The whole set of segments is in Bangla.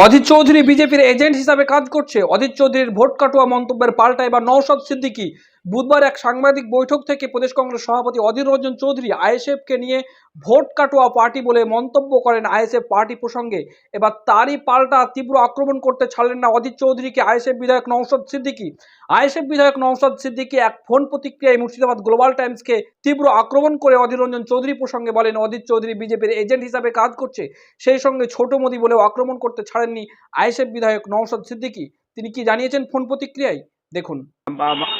অধীর চৌধুরী বিজেপির এজেন্ট হিসাবে কাজ করছে। অজিত চৌধুরীর ভোট কাটোয়া মন্তব্যের পাল্টা এবার নওশাদ সিদ্দিকী বুধবার এক সাংবাদিক বৈঠক থেকে প্রদেশ কংগ্রেস সভাপতি অধীর রঞ্জন চৌধুরী আইএসএফকে নিয়ে ভোট কাটোয়া পার্টি বলে মন্তব্য করেন আইএসএফ পার্টি প্রসঙ্গে। এবার তারই পাল্টা তীব্র আক্রমণ করতে ছাড়লেন না অধীর চৌধুরীকে আইএসএফ বিধায়ক নওশাদ সিদ্দিকী। আইএসএফ বিধায়ক নওশাদ সিদ্দিকী এক ফোন প্রতিক্রিয়ায় মুর্শিদাবাদ গ্লোবাল টাইমসকে তীব্র আক্রমণ করে অধীর রঞ্জন চৌধুরী প্রসঙ্গে বলেন, অধীর চৌধুরী বিজেপির এজেন্ট হিসাবে কাজ করছে, সেই সঙ্গে ছোট মোদি বলেও আক্রমণ করতে ছাড়েননি আইএসএফ বিধায়ক নওশাদ সিদ্দিকী। তিনি কি জানিয়েছেন ফোন প্রতিক্রিয়ায়? দেখুন।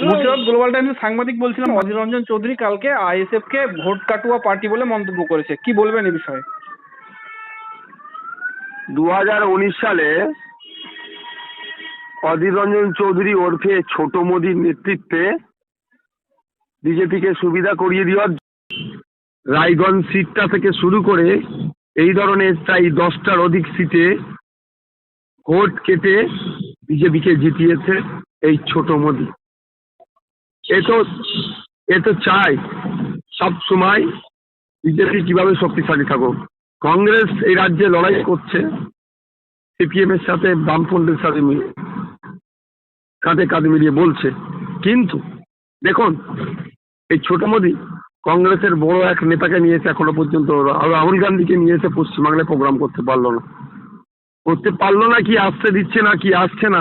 মুর্শিদাবাদ গ্লোবাল টাইমসের সাংবাদিক বলছিলাম অধীর রঞ্জন চৌধুরী কালকে আইএসএফ কে ভোট কাটুয়া পার্টি বলে মন্তব্য করেছে। কি বলবেন এ বিষয়ে? দু হাজার উনিশ সালে অধীর রঞ্জন চৌধুরী ওরফে ছোট মোদীর নেতৃত্বে বিজেপিকে সুবিধা করিয়ে দেওয়ার রায়গঞ্জ সিটটা থেকে শুরু করে এই ধরনের প্রায় দশটার অধিক সিটে ভোট কেটে বিজেপিকে জিতিয়েছে। এই ছোট মোদি। এ তো এ তো চায় সব সময় বিজেপি কীভাবে শক্তিশালী থাকুক। কংগ্রেস এই রাজ্যে লড়াই করছে, সিপিএম এর সাথে বামফ্রন্টের সাথে মিলে কাঁধে কাঁধে মিলিয়ে বলছে। কিন্তু দেখুন, এই ছোট মোদি কংগ্রেসের বড় এক নেতাকে নিয়েছে এখনও পর্যন্ত রাহুল গান্ধীকে নিয়ে এসে পশ্চিমবাংলায় প্রোগ্রাম করতে পারল না। করতে পারল না কি, আসতে দিচ্ছে না কি, আসছে না।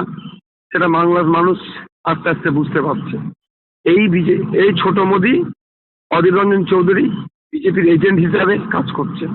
সেটা বাংলার মানুষ আস্তে আস্তে বুঝতে পারছে। এই বিজে, এই ছোট মোদি অধীর রঞ্জন চৌধুরী বিজেপির এজেন্ট হিসাবে কাজ করছে।